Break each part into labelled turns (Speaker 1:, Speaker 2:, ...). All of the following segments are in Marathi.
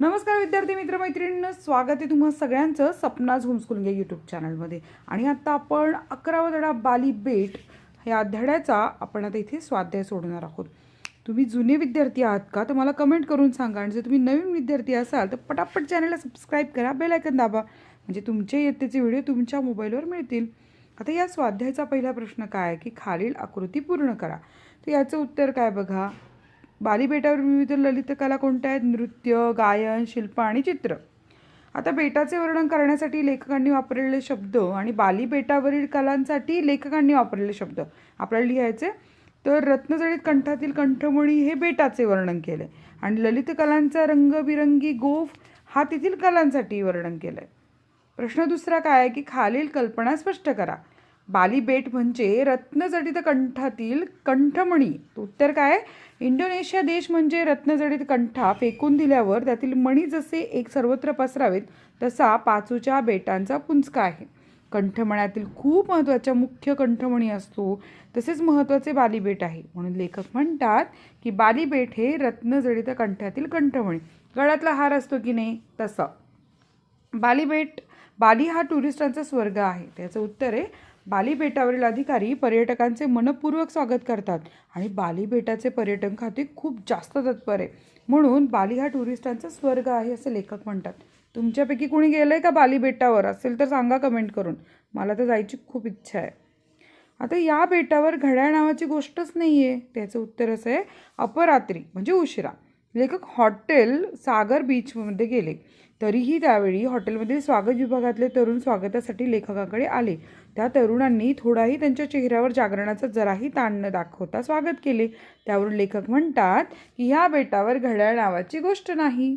Speaker 1: नमस्कार विद्यार्थी मित्रमैत्रिणींना स्वागत आहे तुम्हा सगळ्यांचं सपनाज होमस्कूलिंग या यूट्यूब चॅनलमध्ये आणि आता आपण अकरावा धडा बाली बेट या धड्याचा आपण आता इथे स्वाध्याय सोडणार आहोत. तुम्ही जुने विद्यार्थी आहात का? तर मला कमेंट करून सांगा. आणि जर तुम्ही नवीन विद्यार्थी असाल तर पटापट चॅनलला सबस्क्राईब करा बेलायकन दाबा. म्हणजे तुमचे येतेचे व्हिडिओ तुमच्या मोबाईलवर मिळतील. आता या स्वाध्यायाचा पहिला प्रश्न काय आहे? की खालील आकृती पूर्ण करा. तर याचं उत्तर काय बघा? बाली बेटावर विविध ललित कला कोणत्या आहेत? नृत्य गायन शिल्प आणि चित्र. आता बेटाचे वर्णन करण्यासाठी लेखकांनी वापरलेले शब्द आणि बाली बेटावरील कलांसाठी लेखकांनी वापरलेले शब्द. आपल्याला लिहायचे? तर रत्नजळीत कंठातील कंठमणी हे बेटाचे वर्णन केले आणि ललित कलांचा रंगबिरंगी गोफ हा तेथील कलांसाठी वर्णन केलं आहे प्रश्न दुसरा काय आहे की खालील कल्पना स्पष्ट करा. बालीबेट म्हणजे रत्नजडित कंठातील कंठमणी. उत्तर काय? इंडोनेशिया देश म्हणजे रत्नजडित कंठा फेकून दिल्यावर त्यातील मणी जसे एक सर्वत्र पसरावेत तसा पाचूच्या बेटांचा पुंजका आहे. कंठमण्यातील खूप महत्त्वाच्या मुख्य कंठमणी असतो तसेच महत्त्वाचे बालीबेट आहे. म्हणून लेखक म्हणतात की बालीबेट हे रत्नजडित कंठातील कंठमणी. गळ्यातला हार असतो की नाही? तसं. बालीबेट बाली हा टुरिस्टांचा स्वर्ग आहे. त्याचं उत्तर आहे बाली बेटावरील अधिकारी पर्यटकांचे मनपूर्वक स्वागत करतात आणि बाली बेटाचे पर्यटन खाते खूप जास्त तत्पर आहे. म्हणून बाली हा टुरिस्टांचा स्वर्ग आहे असे लेखक म्हणतात. तुमच्यापैकी कोणी गेलं आहे का बाली बेटावर असेल तर सांगा कमेंट करून. मला तर जायची खूप इच्छा आहे. आता या बेटावर घड्याळ नावाची गोष्टच नाही आहे त्याचं उत्तर असं आहे अपरात्री म्हणजे उशिरा. लेखक हॉटेल सागर बीचमध्ये गेले. तरीही त्यावेळी हॉटेलमधील स्वागत विभागातले तरुण स्वागतासाठी लेखकाकडे आले. त्या तरुणांनी थोडाही त्यांच्या चेहऱ्यावर जागरणाचा जराही ताण न दाखवता स्वागत केले. त्यावरून लेखक म्हणतात की ह्या बेटावर घड्याळ नावाची गोष्ट नाही.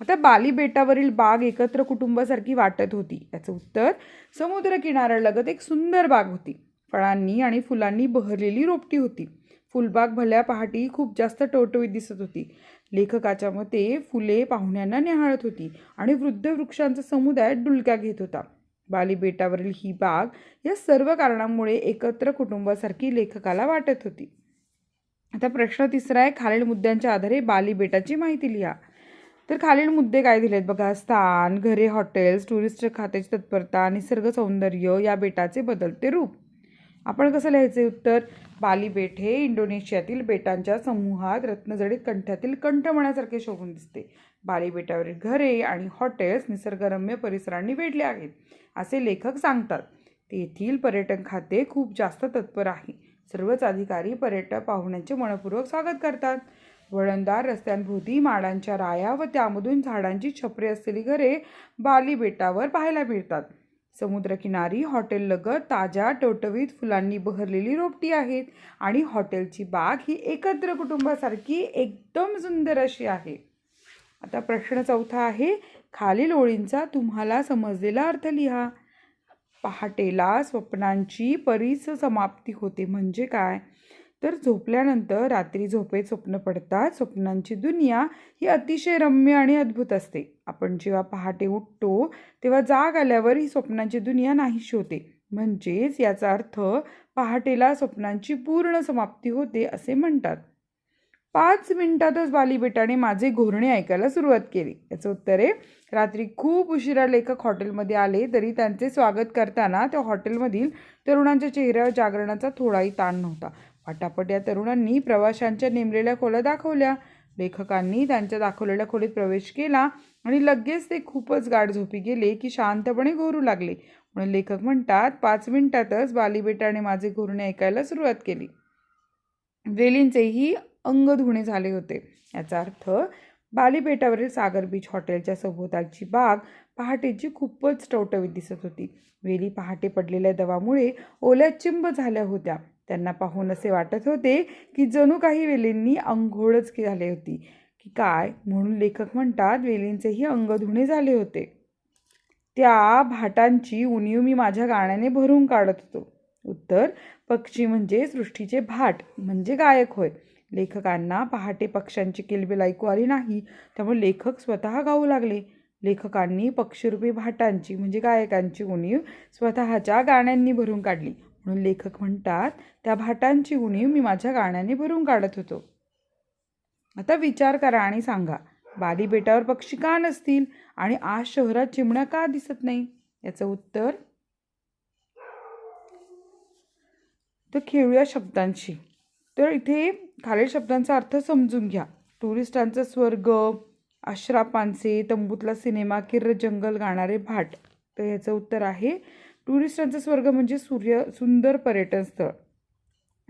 Speaker 1: आता बाली बेटावरील बाग एकत्र कुटुंबासारखी वाटत होती. याचं उत्तर समुद्र किनाऱ्यालगत एक सुंदर बाग होती. फळांनी आणि फुलांनी बहरलेली रोपटी होती. फुलबाग भल्या पहाटी खूप जास्त टवटवीत दिसत होती. लेखकाच्या मते फुले पाहुण्यांना निहाळत होती आणि वृद्ध वृक्षांचा समुदाय डुलक्या घेत होता. बाली बेटावरील ही बाग या सर्व कारणांमुळे एकत्र कुटुंबासारखी लेखकाला वाटत होती. आता प्रश्न तिसरा आहे खालील मुद्द्यांच्या आधारे बाली बेटाची माहिती लिहा. तर खालील मुद्दे काय दिलेत बघा? स्थान घरे हॉटेल्स टुरिस्ट खात्याची तत्परता निसर्ग सौंदर्य या बेटाचे बदलते रूप. आपण कसं लिहायचे उत्तर? बाली बेट हे इंडोनेशियातील बेटांच्या समूहात रत्नजडित कंठातील म्हणासारखे शोभून दिसते. बाली बेटावरील घरे आणि हॉटेल्स निसर्गरम्य परिसरांनी वेढले आहेत असे लेखक सांगतात. तेथील पर्यटन खाते खूप जास्त तत्पर आहे. सर्वच अधिकारी पर्यटक पाहुण्यांचे मनपूर्वक स्वागत करतात. वळणदार रस्त्यांभोवती माडांच्या राया व त्यामधून झाडांची छपरे असलेली घरे बाली बेटावर पाहायला मिळतात. समुद्रकिनारी हॉटेललगत ताज्या टवटवीत फुलांनी बहरलेली रोपटी आहेत आणि हॉटेलची बाग ही एकत्र कुटुंबासारखी एकदम सुंदर अशी आहे. आता प्रश्न चौथा आहे खालील ओळींचा तुम्हाला समजलेला अर्थ लिहा. पहाटेला स्वप्नांची परीस समाप्ती होते म्हणजे काय? तर झोपल्यानंतर रात्री झोपेत स्वप्न पडतात. स्वप्नांची दुनिया ही अतिशय रम्य आणि अद्भुत असते. आपण जेव्हा पहाटे उठतो तेव्हा जाग आल्यावर ही स्वप्नांची दुनिया नाहीशी होते. म्हणजेच याचा अर्थ पहाटेला स्वप्नांची पूर्ण समाप्ती होते असे म्हणतात. पाच मिनिटातच बालीबेटाने माझे घोरणे ऐकायला सुरुवात केली. याचं उत्तर आहे रात्री खूप उशिरा लेखक हॉटेलमध्ये आले तरी त्यांचे स्वागत करताना त्या हॉटेलमधील तरुणांच्या चेहऱ्यावर जागरणाचा थोडाही ताण नव्हता. पटापट या तरुणांनी प्रवाशांच्या नेमलेल्या खोल्या दाखवल्या. लेखकांनी त्यांच्या दाखवलेल्या खोलीत प्रवेश केला आणि लगेच ते खूपच गाढ झोपी गेले की शांतपणे घोरू लागले. म्हणून लेखक म्हणतात पाच मिनिटातच बालीबेटाने माझे घोरणे ऐकायला सुरुवात केली. वेलींचेही अंग धुणे झाले होते. याचा अर्थ बालीबेटावरील सागर बीच हॉटेलच्या सभोवतालची बाग पहाटेची खूपच टवटवीत दिसत होती. वेली पहाटे पडलेल्या दवामुळे ओल्या चिंब झाल्या होत्या. त्यांना पाहून असे वाटत होते की जणू काही वेलींनी अंघोळच झाली होती. की काय? म्हणून लेखक म्हणतात वेलींचेही अंग धुणे झाले होते. त्या भाटांची उणीव मी माझ्या गाण्याने भरून काढत होतो. उत्तर पक्षी म्हणजे सृष्टीचे भाट म्हणजे गायक होय. लेखकांना पहाटे पक्ष्यांची किलबिल ऐकू आली नाही त्यामुळे लेखक स्वतः गाऊ लागले. लेखकांनी पक्षीरूपी भाटांची म्हणजे गायकांची उणीव स्वतःच्या गाण्यांनी भरून काढली. म्हणून लेखक म्हणतात त्या भाटांची उणीव मी माझ्या गाण्याने भरून काढत होतो. आता विचार करा आणि सांगा बाली बेटावर पक्षी का नसतील आणि आज शहरात चिमण्या का दिसत नाही? याचं उत्तर तर खेळूया शब्दांशी. तर इथे खालील शब्दांचा अर्थ समजून घ्या. टुरिस्टांचा स्वर्ग अश्रापांचे तंबूतला सिनेमा किर्र जंगल गाणारे भाट. तर ह्याचं उत्तर आहे टुरिस्टांचा स्वर्ग म्हणजे सूर्य सुंदर पर्यटन स्थळ.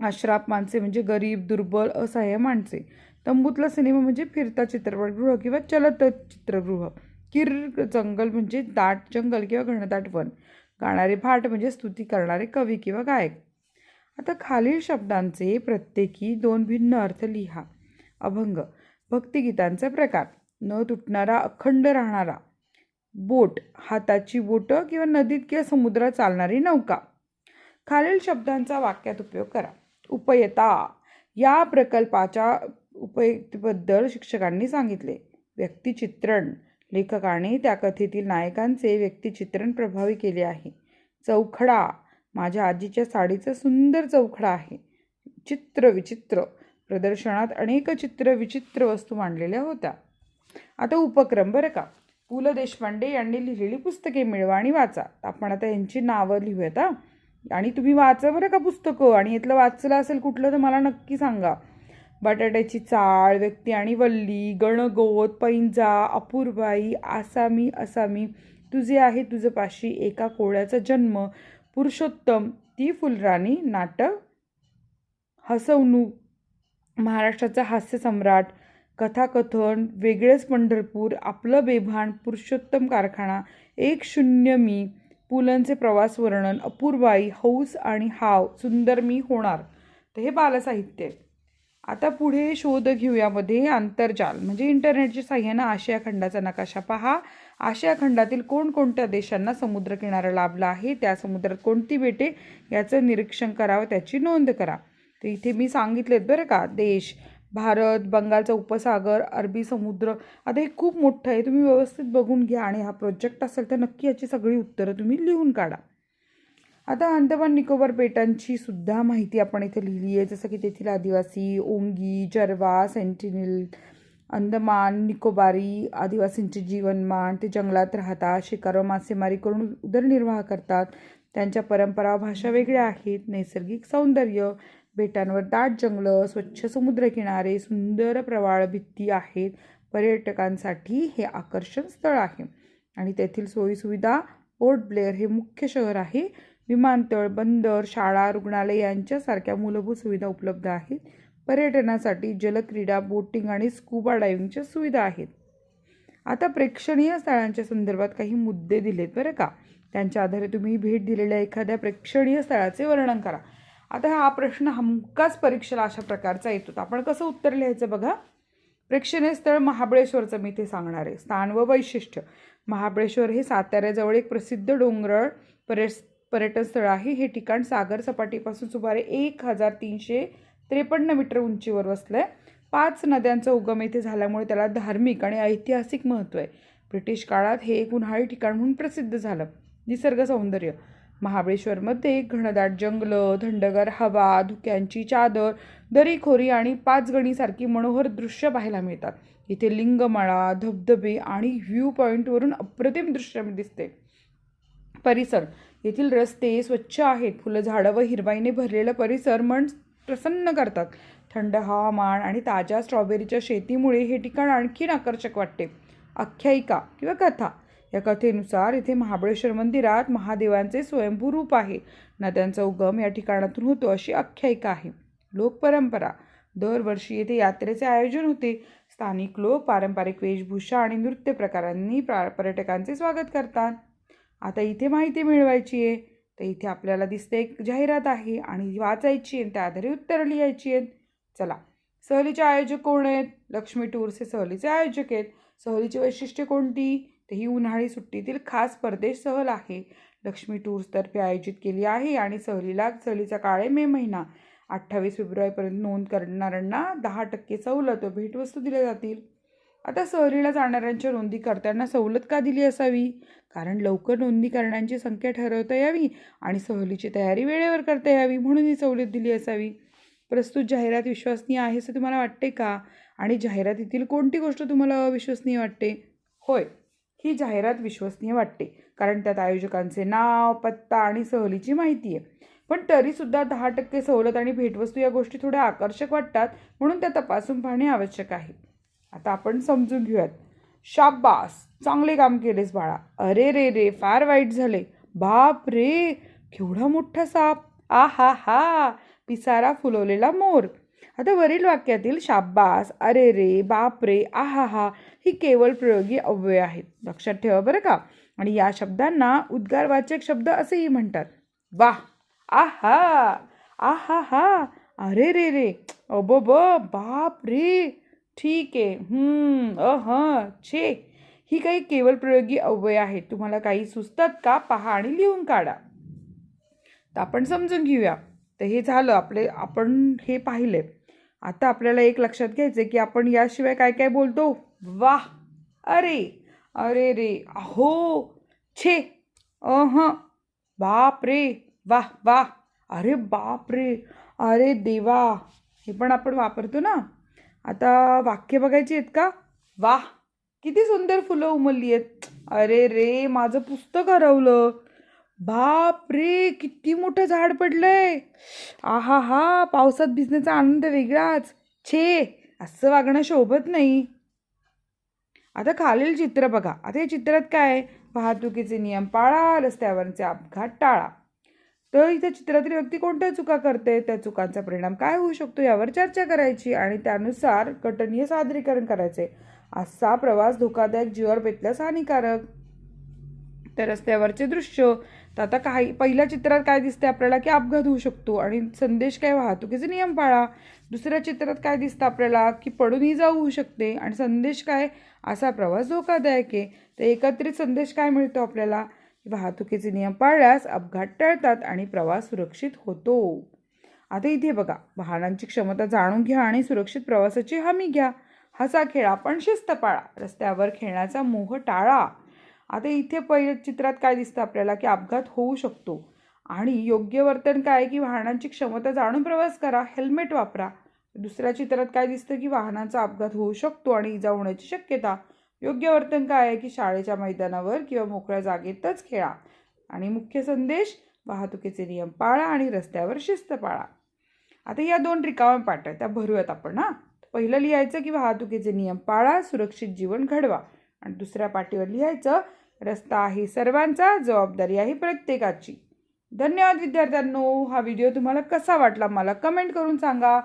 Speaker 1: अश्राप माणसे म्हणजे गरीब दुर्बल असहाय्य माणसे. तंबूतला सिनेमा म्हणजे फिरता चित्रपटगृह किंवा चलत चित्रगृह. किर जंगल म्हणजे दाट जंगल किंवा घनदाट वन. गाणारे भाट म्हणजे स्तुती करणारे कवी किंवा गायक. आता खालील शब्दांचे प्रत्येकी दोन भिन्न अर्थ लिहा. अभंग भक्तिगीतांचा प्रकार. न तुटणारा अखंड राहणारा. बोट हाताची बोटं किंवा नदीत किंवा समुद्रात चालणारी नौका. खालील शब्दांचा वाक्यात उपयोग करा. उपयता. या प्रकल्पाच्या उपयुक्तीबद्दल शिक्षकांनी सांगितले. व्यक्तिचित्रण. लेखकाने त्या कथेतील नायकांचे व्यक्तिचित्रण प्रभावी केले आहे. चौखडा. माझ्या आजीच्या साडीचं सुंदर चौखडा आहे. चित्र विचित्र. प्रदर्शनात अनेक चित्र विचित्र वस्तू मांडलेल्या होत्या. आता उपक्रम बरं का? पु ल देशपांडे यांनी लिहिलेली पुस्तके मिळवा आणि वाचा. आपण आता यांची नावं लिहूयात हा. आणि तुम्ही वाचा बरं का पुस्तकं? आणि यातलं वाचलं असेल कुठलं तर मला नक्की सांगा. बटाट्याची चाळ व्यक्ती आणि वल्ली गणगोत पैंजा अपूर्बाई आसामी असामी. तुझे आहे तुझं पाशी एका कोळ्याचा जन्म. पुरुषोत्तम ती फुलराणी नाटक. हसवणूक. महाराष्ट्राचा हास्य सम्राट. कथाकथन वेगळेच पंढरपूर आपलं बेभान पुरुषोत्तम कारखाना एक शून्य मी पुलंचे प्रवास वर्णन अपूर्वाई हौस आणि हाव सुंदर मी होणार. तर हे बालसाहित्य आहे. आता पुढे शोध घेऊयामध्ये आंतरजाल. म्हणजे इंटरनेटच्या साह्यानं आशिया खंडाचा नकाशा पहा. आशिया खंडातील कोणकोणत्या देशांना समुद्रकिनारा लाभला आहे? त्या समुद्रात कोणती बेटे? याचं निरीक्षण करावं त्याची नोंद करा. तर इथे मी सांगितलेत बरं का देश. भारत बंगालचा उपसागर अरबी समुद्र आता हे खूप मोठं आहे. तुम्ही व्यवस्थित बघून घ्या आणि हा प्रोजेक्ट असेल तर नक्की याची सगळी उत्तरं तुम्ही लिहून काढा. आता अंदमान निकोबार बेटांची सुद्धा माहिती आपण इथे लिहिली आहे. जसं की तेथील आदिवासी ओंगी जरवा सेंटिनिल अंदमान निकोबारी आदिवासींचे जीवनमान ते जंगलात राहतात शिकार मासेमारी करून उदरनिर्वाह करतात. त्यांच्या परंपरा भाषा वेगळ्या आहेत. नैसर्गिक सौंदर्य बेटांवर दाट जंगलं स्वच्छ समुद्रकिनारे सुंदर प्रवाळ भित्ती आहेत. पर्यटकांसाठी हे आकर्षण स्थळ आहे. आणि तेथील सोयीसुविधा पोर्ट ब्लेअर हे मुख्य शहर आहे. विमानतळ बंदर शाळा रुग्णालय यांच्यासारख्या मूलभूत सुविधा उपलब्ध आहेत. पर्यटनासाठी जलक्रीडा बोटिंग आणि स्कूबा डायव्हिंगच्या सुविधा आहेत. आता प्रेक्षणीय स्थळांच्या संदर्भात काही मुद्दे दिलेत बरं का? त्यांच्या आधारे तुम्ही भेट दिलेल्या एखाद्या प्रेक्षणीय स्थळाचे वर्णन करा. आता हा प्रश्न हमकाच परीक्षेला अशा प्रकारचा येतो आपण कसं उत्तर लिहायचं बघा? प्रेक्षणीय स्थळ महाबळेश्वरचं मी ते सांगणार आहे. स्थान व वैशिष्ट्य. महाबळेश्वर हे साताऱ्याजवळ एक प्रसिद्ध डोंगरळ पर्यस पर्यटन स्थळ आहे. हे ठिकाण सागर सपाटीपासून सुमारे एक हजार तीनशे त्रेपन्न मीटर उंचीवर वसलं आहे पाच नद्यांचा उगम येथे झाल्यामुळे त्याला धार्मिक आणि ऐतिहासिक महत्त्व आहे. ब्रिटिश काळात हे एक उन्हाळी ठिकाण म्हणून प्रसिद्ध झालं. निसर्ग सौंदर्य. महाबळेश्वरमध्ये घनदाट जंगलं थंडगार हवा धुक्यांची चादर दरीखोरी आणि पाचगणीसारखी मनोहर दृश्य पाहायला मिळतात. इथे लिंगमाळा धबधबे आणि व्ह्यू पॉईंटवरून अप्रतिम दृश्य दिसते. परिसर. येथील रस्ते स्वच्छ आहेत. फुलं झाडं व हिरवाईने भरलेला परिसर मन प्रसन्न करतात. थंड हवामान आणि ताज्या स्ट्रॉबेरीच्या शेतीमुळे हे ठिकाण आणखीन आकर्षक वाटते. आख्यायिका किंवा कथा. या कथेनुसार इथे महाबळेश्वर मंदिरात महादेवांचे स्वयंभू रूप आहे. नद्यांचा उगम या ठिकाणातून होतो अशी आख्यायिका आहे. लोकपरंपरा दरवर्षी येथे यात्रेचे आयोजन होते. स्थानिक लोक पारंपरिक वेशभूषा आणि नृत्य प्रकारांनी प्रा पर्यटकांचे स्वागत करतात. आता इथे माहिती मिळवायची आहे. तर इथे आपल्याला दिसते एक जाहिरात आहे आणि वाचायची आहे त्या आधारे उत्तरं लिहायची आहेत चला. सहलीचे आयोजक कोण आहेत? लक्ष्मी टूर्स हे सहलीचे आयोजक आहेत. सहलीची वैशिष्ट्ये कोणती? तर ही उन्हाळी सुट्टीतील खास परदेश सहल आहे. लक्ष्मी टूर्सतर्फे आयोजित केली आहे आणि सहलीला सहलीचा काळे मे महिना. अठ्ठावीस फेब्रुवारीपर्यंत नोंद करणाऱ्यांना दहा टक्के सवलत व भेटवस्तू दिल्या जातील. आता सहलीला जाणाऱ्यांच्या नोंदी करताना सवलत का दिली असावी? कारण लवकर नोंदणी करण्याची संख्या ठरवता यावी आणि सहलीची तयारी वेळेवर करता यावी म्हणून ही सवलत दिली असावी. प्रस्तुत जाहिरात विश्वसनीय आहे असं तुम्हाला वाटते का? आणि जाहिरातीतील कोणती गोष्ट तुम्हाला अविश्वसनीय वाटते? होय. ही जाहिरात विश्वसनीय वाटते कारण त्यात आयोजकांचे नाव पत्ता आणि सहलीची माहिती आहे. पण तरीसुद्धा दहा टक्के सवलत आणि भेटवस्तू या गोष्टी थोड्या आकर्षक वाटतात म्हणून त्या तपासून पाहणे आवश्यक आहे. आता आपण समजून घेऊयात. शाब्बास चांगले काम केलेस बाळा. अरे रे रे फार वाईट झाले. बाप रे! केवढा मोठा साप. आ हा हा! पिसारा फुलवलेला मोर. आता वरील वाक्यातील शाब्बास अरे रे बाप रे आहा हा ही केवळ प्रयोगी अव्यय आहेत. लक्षात ठेवा बरं का. आणि या शब्दांना उद्गारवाचक शब्द असेही म्हणतात. वा आहा आहा हा अरे रे रे अबो ब बाप रे ठीक आहे अह छे ही काही केवळ प्रयोगी अव्यय आहेत. तुम्हाला काही सुचतात का? पहा आणि लिहून काढा. तर आपण समजून घेऊया. तर हे झालं आपले आपण हे पाहिले आता आपल्याला एक लक्षात घ्यायचं आहे की आपण याशिवाय काय काय बोलतो? वाह! अरे! अरे रे! अहो! छे! अह! बाप रे वाह! वाह! अरे बाप रे अरे देवा! हे पण आपण वापरतो ना? आता वाक्य बघायची आहेत का? वाह! किती सुंदर फुलं उमलली आहेत. अरे रे! माझं पुस्तक हरवलं. बाप रे किती मोठं झाड पडलंय. आहा हा पावसात भिजण्याचा आनंद वेगळाच. छे असं वागणं शोभत नाही. आता खालील चित्र बघा. आता या चित्रात काय? वाहतुकीचे नियम पाळा रस्त्यावरचे अपघात टाळा. तर इथे चित्रातील व्यक्ती कोणत्या चुका करते? त्या चुकांचा परिणाम काय होऊ शकतो यावर चर्चा करायची आणि त्यानुसार कटनीय सादरीकरण करायचे. असा प्रवास धोकादायक जीवावर बेतल्यास हानिकारक. तर रस्त्यावरचे दृश्य तर आता काही पहिल्या चित्रात काय दिसते आपल्याला की अपघात होऊ शकतो आणि संदेश काय वाहतुकीचे नियम पाळा. दुसऱ्या चित्रात काय दिसतं आपल्याला की पडूनही जाऊ होऊ शकते आणि संदेश काय? असा प्रवास धोकादायक आहे. तर एकत्रित संदेश काय मिळतो आपल्याला? वाहतुकीचे नियम पाळल्यास अपघात टळतात आणि प्रवास सुरक्षित होतो. आता इथे बघा वाहनांची क्षमता जाणून घ्या आणि सुरक्षित प्रवासाची हमी घ्या. हसा खेळा पण शिस्त पाळा. रस्त्यावर खेळण्याचा मोह टाळा. आता इथे पहिल्या चित्रात काय दिसतं आपल्याला? की अपघात होऊ शकतो. आणि योग्य वर्तन काय? की वाहनांची क्षमता जाणून प्रवास करा हेल्मेट वापरा. दुसऱ्या चित्रात काय दिसतं? की वाहनाचा अपघात होऊ शकतो आणि इजा होण्याची शक्यता. योग्य वर्तन काय? आहे की शाळेच्या मैदानावर किंवा मोकळ्या जागेतच खेळा. आणि मुख्य संदेश वाहतुकीचे नियम पाळा आणि रस्त्यावर शिस्त पाळा. आता या दोन रिकाम्या पाठ आहेत. त्या भरूयात आपण हां. पहिलं लिहायचं की वाहतुकीचे नियम पाळा सुरक्षित जीवन घडवा. आणि दुसऱ्या पाठीवर लिहायचं रस्ता आहे सर्वांचा जबाबदारी आहे प्रत्येकाची. धन्यवाद विद्यार्थ्यांनो हा व्हिडिओ तुम्हाला कसा वाटला मला कमेंट करून सांगा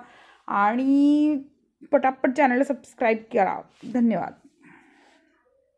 Speaker 1: आणि पटापट चॅनलला सबस्क्राईब करा. धन्यवाद.